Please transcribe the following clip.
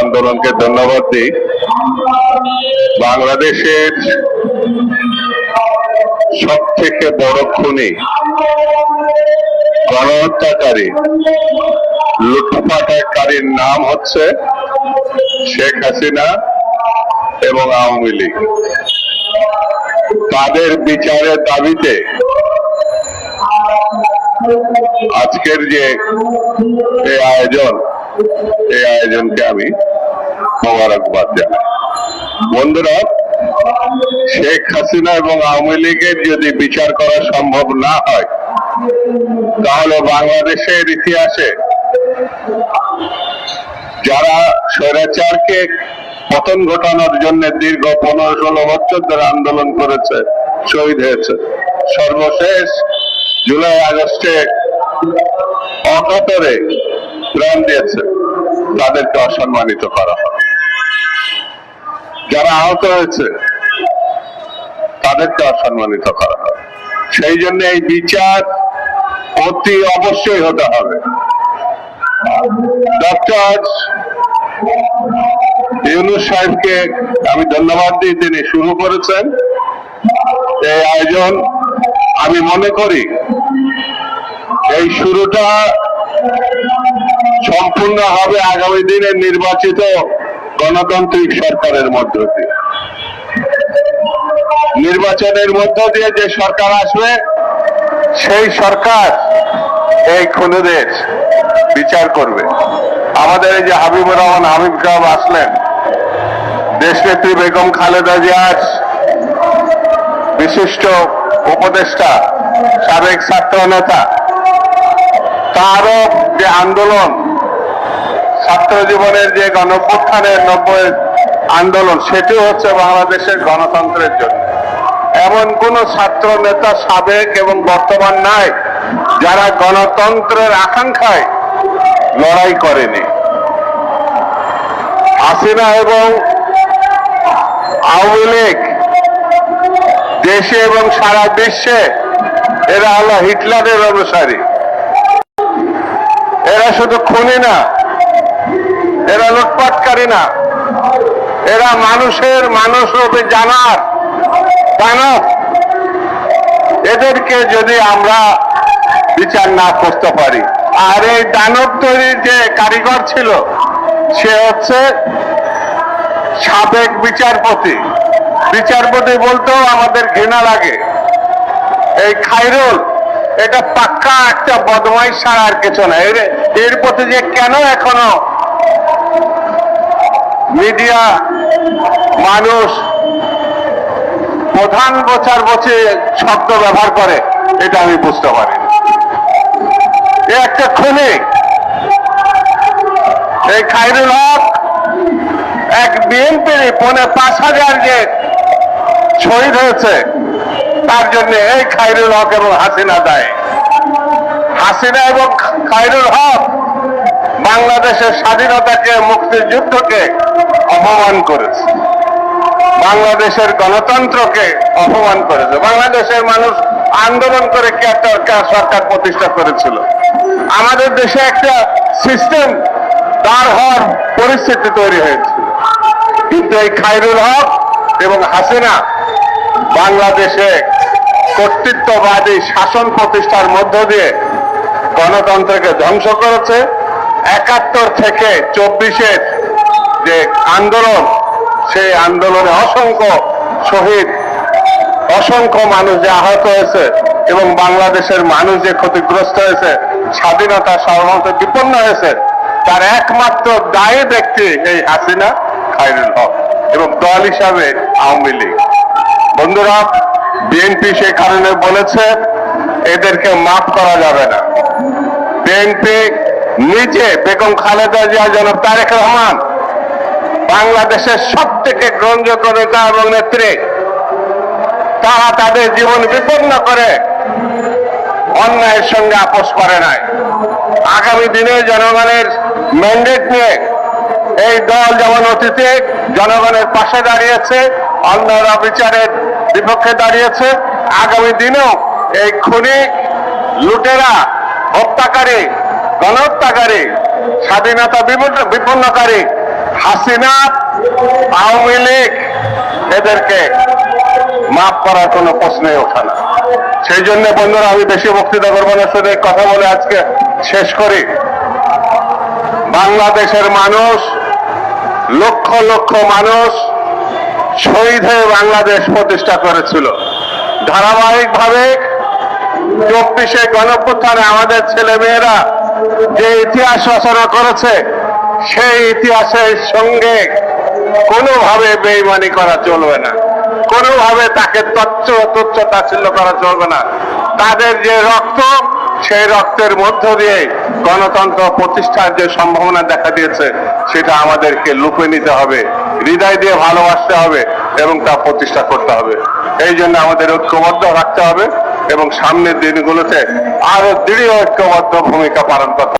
আন্দোলনকে ধন্যবাদ দিই। বাংলাদেশের সব থেকে বড় খুনি, গণহত্যাকারী, লুটপাটকারীর নাম হচ্ছে শেখ হাসিনা এবং আওয়ামী লীগ। তাদের বিচারের দাবিতে আজকের যে আয়োজন এই আয়োজনকে আমি মোবারকবাদ জানাই। বন্ধুরা, শেখ হাসিনা এবং আওয়ামী লীগের যদি বিচার করা সম্ভব না হয়, তাহলে বাংলাদেশের ইতিহাসে যারা স্বৈরাচারকে পতন ঘটানোর জন্য দীর্ঘ পনেরো ষোলো বছর ধরে আন্দোলন করেছে, শহীদ হয়েছে, সর্বশেষ জুলাই আগস্টে অকাতরে প্রাণ দিয়েছে, তাদেরকে অসম্মানিত করা হবে যারা আহত হয়েছে, তাদেরকে অসম্মানিত করা হবে সেই জন্য এই বিচার অতি অবশ্যই হতে হবে। ডক্টর ইউনুস সাহেবকে আমি ধন্যবাদ দিয়ে তিনি শুরু করেছেন। এই আয়োজন আমি মনে করি, এই শুরুটা সম্পূর্ণ হবে আগামী দিনে নির্বাচিত গণতান্ত্রিক সরকারের মধ্য দিয়ে। নির্বাচনের মধ্য দিয়ে যে সরকার আসবে, সেই সরকার এই খুনিদের বিচার করবে। আমাদের এই যে হাবিবুর রহমান, হাবিব সাহেব আসলেন। দেশনেত্রী বেগম খালেদা জিয়াজ বিশিষ্ট উপদেষ্টা, সাবেক ছাত্র নেতা তারও যে আন্দোলন ছাত্র জীবনের যে গণপ্রত্থানের নব্বই আন্দোলন সেটি হচ্ছে বাংলাদেশের গণতন্ত্রের জন্য। এমন কোন ছাত্র, নেতা, সাবেক এবং বর্তমান নাই, যারা গণতন্ত্রের আকাঙ্ক্ষায় লড়াই করেনি। হাসিনা এবং আওয়ামী লীগ, দেশে এবং সারা বিশ্বে এরা হলো হিটলারের অনুসারী। এরা শুধু খুনি না এরা লুটপাটকারী না। এরা মানুষের মানুষ রূপে জানার দানব এদেরকে যদি আমরা বিচার না করতে পারি। আর এই দানব তৈরির যে কারিগর ছিল, সে হচ্ছে সাবেক বিচারপতি। বিচারপতি বলতেও আমাদের ঘৃণা লাগে। এই খাইরুল এটা পাক্কা একটা বদমাইশ ছাড়া আর কিছু না। এর এর প্রতি যে কেন এখনও মিডিয়া মানুষ প্রধান বছর বছর শব্দ ব্যবহার করে, এটা আমি বুঝতে পারি। এ একটা খুনি এই খাইরুল হক এক বিএনপির পনে পাঁচ হাজার যে শহীদ হয়েছে, তার জন্য এই খাইরুল হক এবং হাসিনা দায় হাসিনা এবং খাইরুল হক বাংলাদেশের স্বাধীনতাকে মুক্তিযুদ্ধকে অপমান করেছে। বাংলাদেশের গণতন্ত্রকে অপমান করেছে। বাংলাদেশের মানুষ আন্দোলন করে একটা সরকার প্রতিষ্ঠা করেছিল। আমাদের দেশে একটা সিস্টেম দাঁড় হওয়ার পরিস্থিতি তৈরি হয়েছিল কিন্তু এই খাইরুল হক এবং হাসিনা বাংলাদেশে কর্তৃত্ববাদী শাসন প্রতিষ্ঠার মধ্য দিয়ে গণতন্ত্রকে ধ্বংস করেছে। একাত্তর থেকে চব্বিশের যে আন্দোলন, সেই আন্দোলনে অসংখ্য শহীদ, অসংখ্য মানুষ যে আহত হয়েছে এবং বাংলাদেশের মানুষ যে ক্ষতিগ্রস্ত হয়েছে, স্বাধীনতা সাধারণত বিপন্ন হয়েছে, তার একমাত্র দায়ী ব্যক্তি এই হাসিনা খাইরুল হক এবং দল হিসাবে আওয়ামী লীগ। বন্ধুরা বিএনপি সে কারণে বলেছে, এদেরকে মাফ করা যাবে না। বিএনপি নিজে বেগম খালেদা জিয়া, জনাব তারেক রহমান, বাংলাদেশের সব থেকে গ্রহণযোগ্য নেতা এবং নেত্রী। তারা তাদের জীবন বিপন্ন করে, অন্যায়ের সঙ্গে আপোষ করে নাই। আগামী দিনে জনগণের ম্যান্ডেট নিয়ে এই দল যেমন অতীতে জনগণের পাশে দাঁড়িয়েছে, অন্যরা বিচারের বিপক্ষে দাঁড়িয়েছে, আগামী দিনেও এই খুনি, লুটেরা, হত্যাকারী গণহত্যাকারী, স্বাধীনতা বিপন্নকারী হাসিনা আওয়ামী লীগ, এদেরকে মাফ করার কোনো প্রশ্নই ওঠে না। সেই জন্য বন্ধুরা, আমি বেশি বক্তৃতা করব না, শুধু কথা বলে আজকে শেষ করি। বাংলাদেশের মানুষ, লক্ষ লক্ষ মানুষ শহীদ হয়ে বাংলাদেশ প্রতিষ্ঠা করেছিল। ধারাবাহিকভাবে চব্বিশে গণপ্রথানে আমাদের ছেলে মেয়েরা যে ইতিহাস রচনা করেছে, সেই ইতিহাসের সঙ্গে কোনোভাবে বেইমানি করা চলবে না। কোনোভাবে তাকে তচ্ছ তুচ্ছ তাচ্ছিল্য করা চলবে না। তাদের যে রক্ত, সেই রক্তের মধ্য দিয়ে গণতন্ত্র প্রতিষ্ঠার যে সম্ভাবনা দেখা দিয়েছে, সেটা আমাদেরকে লুপে নিতে হবে, হৃদয় দিয়ে ভালোবাসতে হবে এবং তা প্রতিষ্ঠা করতে হবে। এই জন্য আমাদের ঐক্যবদ্ধ রাখতে হবে। এবং সামনের দিনগুলোতে আরও দৃঢ় ঐক্যবদ্ধ ভূমিকা পালন করতে।